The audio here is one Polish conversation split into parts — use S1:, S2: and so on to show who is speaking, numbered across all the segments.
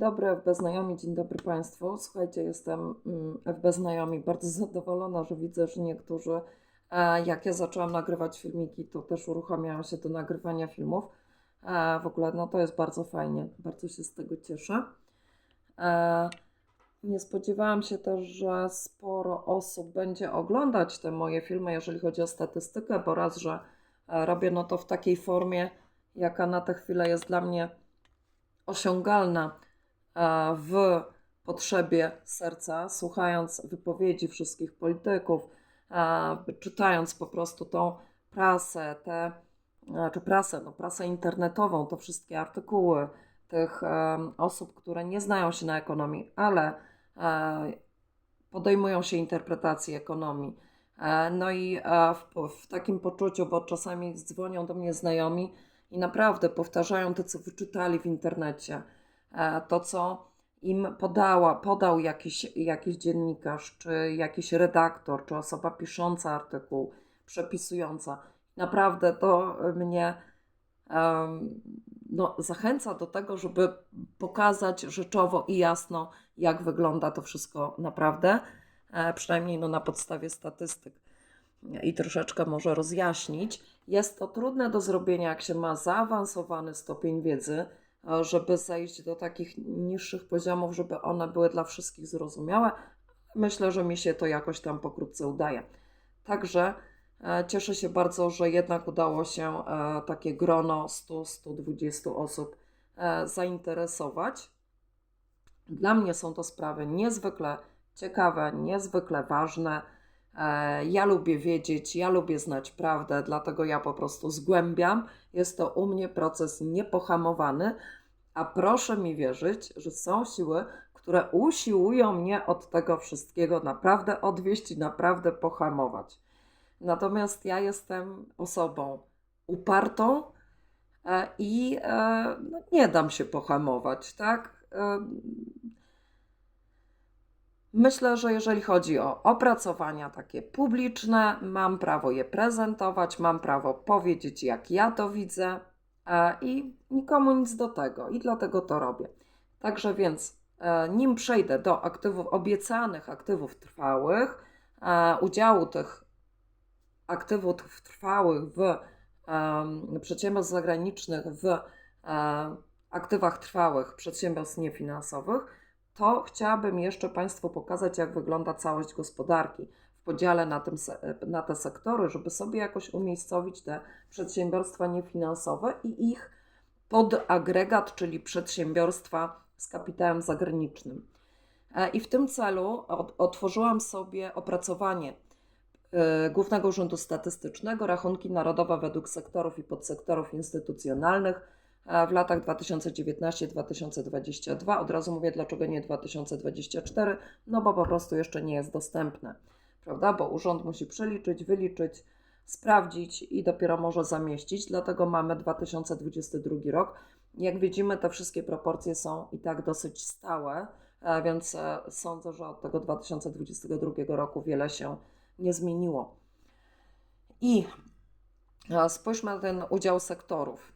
S1: dobry, FB Znajomi, dzień dobry Państwu. Słuchajcie, jestem mm, FB Znajomi bardzo zadowolona, że widzę, że niektórzy, e, jak ja zaczęłam nagrywać filmiki, to też uruchamiają się do nagrywania filmów. E, W ogóle, no to jest bardzo fajnie, bardzo się z tego cieszę. E, Nie spodziewałam się też, że sporo osób będzie oglądać te moje filmy, jeżeli chodzi o statystykę, bo raz, że robię no to w takiej formie, jaka na tę chwilę jest dla mnie osiągalna w potrzebie serca, słuchając wypowiedzi wszystkich polityków, e, czytając po prostu tą prasę, te, e, czy prasę, no prasę internetową, to wszystkie artykuły tych e, osób, które nie znają się na ekonomii, ale e, podejmują się interpretacji ekonomii. E, No i e, w, w takim poczuciu, bo czasami dzwonią do mnie znajomi i naprawdę powtarzają to, co wyczytali w internecie, e, to, co im podała, podał jakiś, jakiś dziennikarz, czy jakiś redaktor, czy osoba pisząca artykuł, przepisująca. Naprawdę to mnie no, zachęca do tego, żeby pokazać rzeczowo i jasno, jak wygląda to wszystko naprawdę, e, przynajmniej no, na podstawie statystyk i troszeczkę może rozjaśnić. Jest to trudne do zrobienia, jak się ma zaawansowany stopień wiedzy, e, żeby zejść do takich niższych poziomów, żeby one były dla wszystkich zrozumiałe. Myślę, że mi się to jakoś tam pokrótce udaje. Także e, cieszę się bardzo, że jednak udało się e, takie grono 100-120 osób e, zainteresować. Dla mnie są to sprawy niezwykle ciekawe, niezwykle ważne. E, Ja lubię wiedzieć, ja lubię znać prawdę, dlatego ja po prostu zgłębiam. Jest to u mnie proces niepohamowany, a proszę mi wierzyć, że są siły, które usiłują mnie od tego wszystkiego naprawdę odwieść i naprawdę pohamować. Natomiast ja jestem osobą upartą e, i e, no, nie dam się pohamować, tak? Myślę, że jeżeli chodzi o opracowania takie publiczne, mam prawo je prezentować, mam prawo powiedzieć, jak ja to widzę e, i nikomu nic do tego, i dlatego to robię. Także więc, e, nim przejdę do aktywów, obiecanych aktywów trwałych, e, udziału tych aktywów trwałych w przedsiębiorstw zagranicznych, w aktywach trwałych przedsiębiorstw niefinansowych, to chciałabym jeszcze Państwu pokazać, jak wygląda całość gospodarki w podziale na, tym, na te sektory, żeby sobie jakoś umiejscowić te przedsiębiorstwa niefinansowe i ich podagregat, czyli przedsiębiorstwa z kapitałem zagranicznym. E, I w tym celu otworzyłam sobie opracowanie e, Głównego Urzędu Statystycznego, rachunki narodowe według sektorów i podsektorów instytucjonalnych w latach 2019-2022. Od razu mówię, dlaczego nie 2024, no bo po prostu jeszcze nie jest dostępne, prawda? Bo urząd musi przeliczyć, wyliczyć, sprawdzić i dopiero może zamieścić, dlatego mamy 2022 rok. Jak widzimy, te wszystkie proporcje są i tak dosyć stałe, e, więc e, sądzę, że od tego 2022 roku wiele się nie zmieniło. I e, spójrzmy na ten udział sektorów.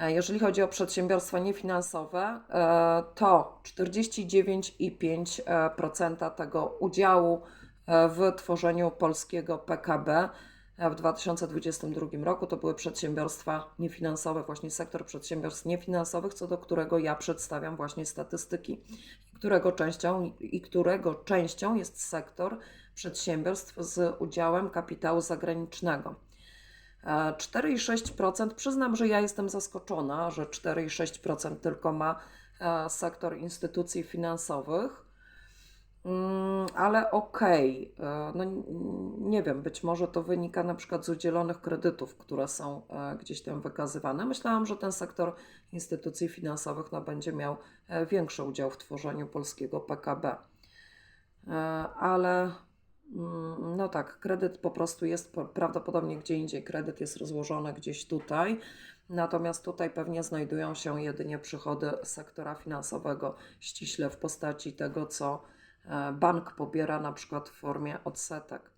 S1: E, Jeżeli chodzi o przedsiębiorstwa niefinansowe, e, to 49,5% tego udziału e, w tworzeniu polskiego PKB e, w 2022 roku to były przedsiębiorstwa niefinansowe, właśnie sektor przedsiębiorstw niefinansowych, co do którego ja przedstawiam właśnie statystyki, którego częścią, i którego częścią jest sektor przedsiębiorstw z udziałem kapitału zagranicznego. E, 4,6% przyznam, że ja jestem zaskoczona, że 4,6% tylko ma e, sektor instytucji finansowych. Mm, Ale okej, e, no nie wiem, być może to wynika na przykład z udzielonych kredytów, które są e, gdzieś tam wykazywane. Myślałam, że ten sektor instytucji finansowych no, będzie miał e, większy udział w tworzeniu polskiego PKB. E, Ale no tak, kredyt po prostu jest po- prawdopodobnie gdzie indziej. Kredyt jest rozłożony gdzieś tutaj. Natomiast tutaj pewnie znajdują się jedynie przychody sektora finansowego, ściśle w postaci tego, co e, bank pobiera na przykład w formie odsetek.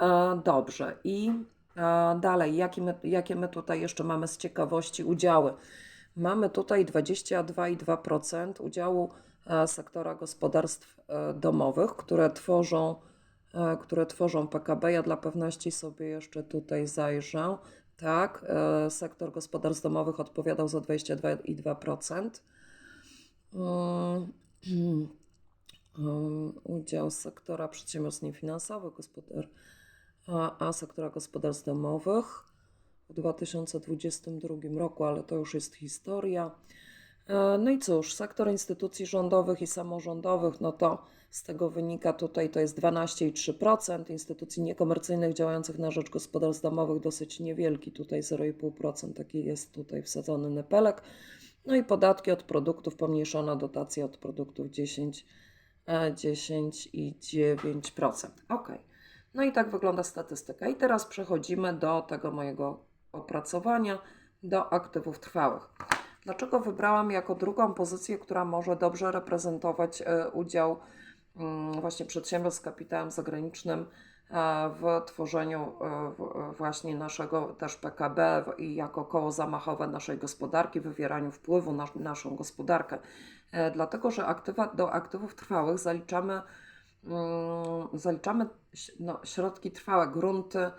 S1: E, Dobrze. I e, dalej, jakie my, jakie my tutaj jeszcze mamy z ciekawości udziały? mamy tutaj 22,2% udziału sektora gospodarstw domowych, które tworzą, które tworzą PKB. Ja dla pewności sobie jeszcze tutaj zajrzę. Tak, e, sektor gospodarstw domowych odpowiadał za 22,2%. Mm, um, udział sektora przedsiębiorstw niefinansowych, gospodar, a, a sektora gospodarstw domowych w 2022 roku, ale to już jest historia. E, No i cóż, sektor instytucji rządowych i samorządowych, no to z tego wynika tutaj to jest 12,3%, instytucji niekomercyjnych działających na rzecz gospodarstw domowych dosyć niewielki, tutaj 0,5%, taki jest tutaj wsadzony nepelek. No i podatki od produktów, pomniejszona dotacja od produktów 10, e, 10 i 9%. Ok. No i tak wygląda statystyka. I teraz przechodzimy do tego mojego opracowania, do aktywów trwałych. Dlaczego wybrałam jako drugą pozycję, która może dobrze reprezentować e, udział mm, właśnie przedsiębiorstw z kapitałem zagranicznym e, w tworzeniu e, właśnie naszego też PKB i jako koło zamachowe naszej gospodarki, wywieraniu wpływu na naszą gospodarkę. Dlatego, że aktywa, do aktywów trwałych zaliczamy, mm, zaliczamy no, środki trwałe, grunty,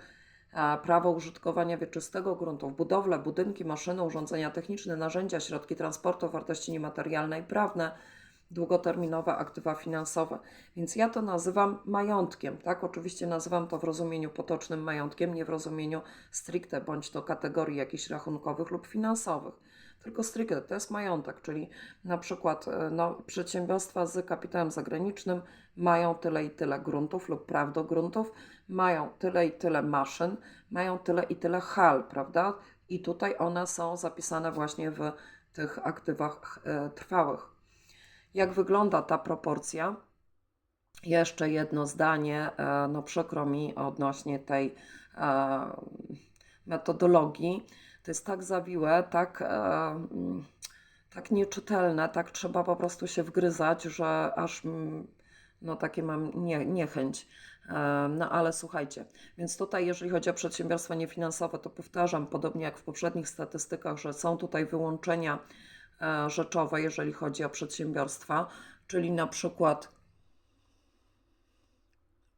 S1: prawo użytkowania wieczystego gruntów, budowle, budynki, maszyny, urządzenia techniczne, narzędzia, środki transportu, wartości niematerialne i prawne, długoterminowe aktywa finansowe. Więc ja to nazywam majątkiem, tak? Oczywiście nazywam to w rozumieniu potocznym majątkiem, nie w rozumieniu stricte bądź to kategorii jakichś rachunkowych lub finansowych. Tylko stricte to jest majątek, czyli na przykład e, no, przedsiębiorstwa z kapitałem zagranicznym mają tyle i tyle gruntów lub praw do gruntów, mają tyle i tyle maszyn, mają tyle i tyle hal, prawda? I tutaj one są zapisane właśnie w tych aktywach e, trwałych. Jak wygląda ta proporcja? Jeszcze jedno zdanie, e, no przykro mi odnośnie tej e, metodologii. To jest tak zawiłe, tak, mm, tak nieczytelne, tak trzeba po prostu się wgryzać, że aż mm, no takie mam nie, niechęć. No ale słuchajcie, więc tutaj jeżeli chodzi o przedsiębiorstwa niefinansowe, to powtarzam, podobnie jak w poprzednich statystykach, że są tutaj wyłączenia e, rzeczowe, jeżeli chodzi o przedsiębiorstwa, czyli na przykład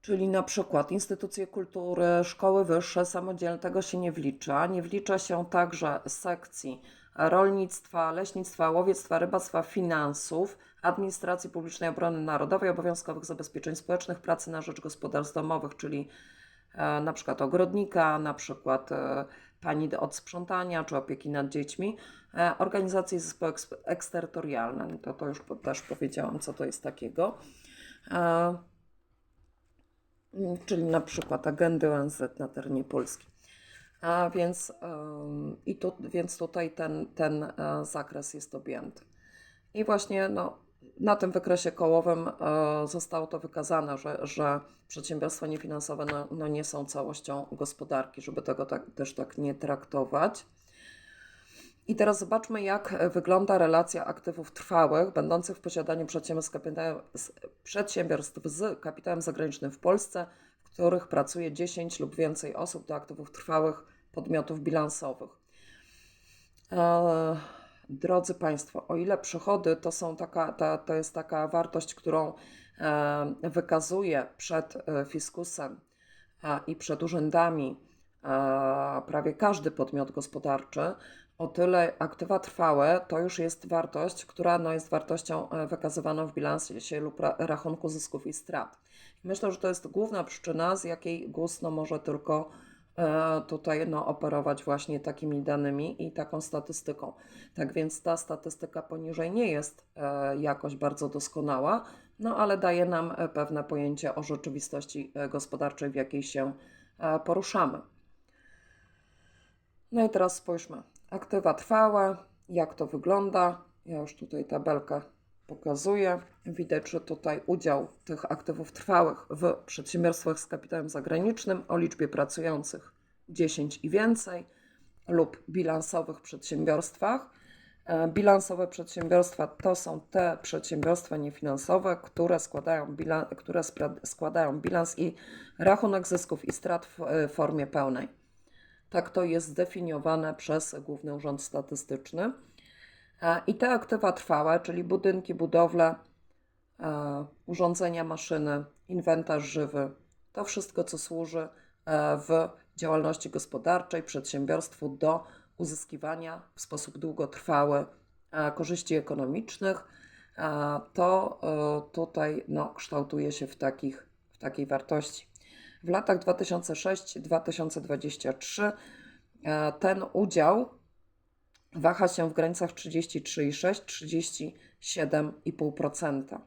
S1: Czyli na przykład instytucje kultury, szkoły wyższe, samodzielne, tego się nie wlicza. Nie wlicza się także sekcji rolnictwa, leśnictwa, łowiectwa, rybactwa, finansów, administracji publicznej, obrony narodowej, obowiązkowych zabezpieczeń społecznych, pracy na rzecz gospodarstw domowych, czyli e, na przykład ogrodnika, na przykład e, pani od sprzątania czy opieki nad dziećmi, e, organizacje i zespoły eks- eksterytorialne. No To, to już też powiedziałam, co to jest takiego. Mm, czyli na przykład agendy ONZ na terenie Polski. A więc, i tu, więc tutaj ten, ten zakres jest objęty. I właśnie no, na tym wykresie kołowym e, zostało to wykazane, że, że przedsiębiorstwa niefinansowe no, no nie są całością gospodarki, żeby tego tak, też tak nie traktować. I teraz zobaczmy, jak wygląda relacja aktywów trwałych będących w posiadaniu przedsiębiorstw, kapitałem, przedsiębiorstw z kapitałem zagranicznym w Polsce, w których pracuje 10 lub więcej osób do aktywów trwałych podmiotów bilansowych. E, drodzy Państwo, o ile przychody to, są taka, ta, to jest taka wartość, którą e, wykazuje przed e, fiskusem i przed urzędami prawie każdy podmiot gospodarczy, o tyle aktywa trwałe to już jest wartość, która no, jest wartością e, wykazywaną w bilansie lub ra- rachunku zysków i strat. Myślę, że to jest główna przyczyna, z jakiej GUS no, może tylko tutaj no, operować właśnie takimi danymi i taką statystyką. Tak więc ta statystyka poniżej nie jest e, jakoś bardzo doskonała, no ale daje nam e, pewne pojęcie o rzeczywistości e, gospodarczej, w jakiej się e, poruszamy. No i teraz spójrzmy. Aktywa trwałe, jak to wygląda. Ja już tutaj tabelkę pokazuję. Widać, że tutaj udział tych aktywów trwałych w przedsiębiorstwach z kapitałem zagranicznym o liczbie pracujących 10 i więcej lub bilansowych przedsiębiorstwach. E, Bilansowe przedsiębiorstwa to są te przedsiębiorstwa niefinansowe, które składają, bilan, które składają bilans i rachunek zysków i strat w e, formie pełnej. Tak to jest zdefiniowane przez Główny Urząd Statystyczny. E, I te aktywa trwałe, czyli budynki, budowle, e, urządzenia, maszyny, inwentarz żywy, to wszystko, co służy e, w działalności gospodarczej przedsiębiorstwu do uzyskiwania w sposób długotrwały korzyści ekonomicznych, to tutaj no, kształtuje się w, takich, w takiej wartości. W latach 2006-2023 e, ten udział waha się w granicach 33,6-37,5%.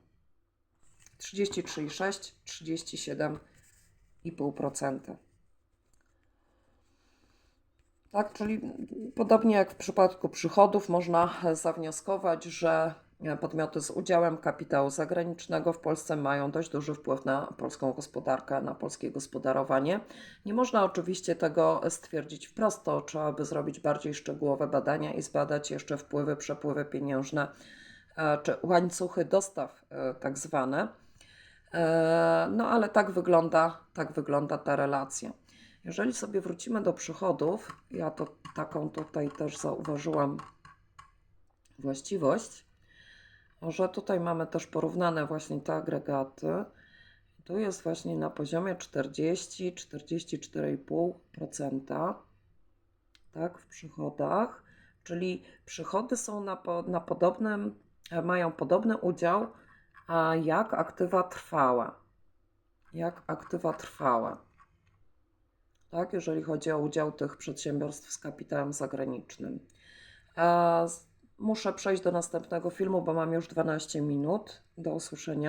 S1: 33,6, 37,5%. Tak, czyli podobnie jak w przypadku przychodów, można zawnioskować, że podmioty z udziałem kapitału zagranicznego w Polsce mają dość duży wpływ na polską gospodarkę, na polskie gospodarowanie. Nie można oczywiście tego stwierdzić wprost, to trzeba by zrobić bardziej szczegółowe badania i zbadać jeszcze wpływy, przepływy pieniężne e, czy łańcuchy dostaw, e, tak zwane. E, No ale tak wygląda, tak wygląda ta relacja. Jeżeli sobie wrócimy do przychodów, ja to taką tutaj też zauważyłam właściwość, że tutaj mamy też porównane właśnie te agregaty. Tu jest właśnie na poziomie 40, 44,5% tak, w przychodach, czyli przychody są na, na podobnym, mają podobny udział jak aktywa trwałe. Jak aktywa trwałe. Tak, jeżeli chodzi o udział tych przedsiębiorstw z kapitałem zagranicznym. Muszę przejść do następnego filmu, bo mam już 12 minut do usłyszenia.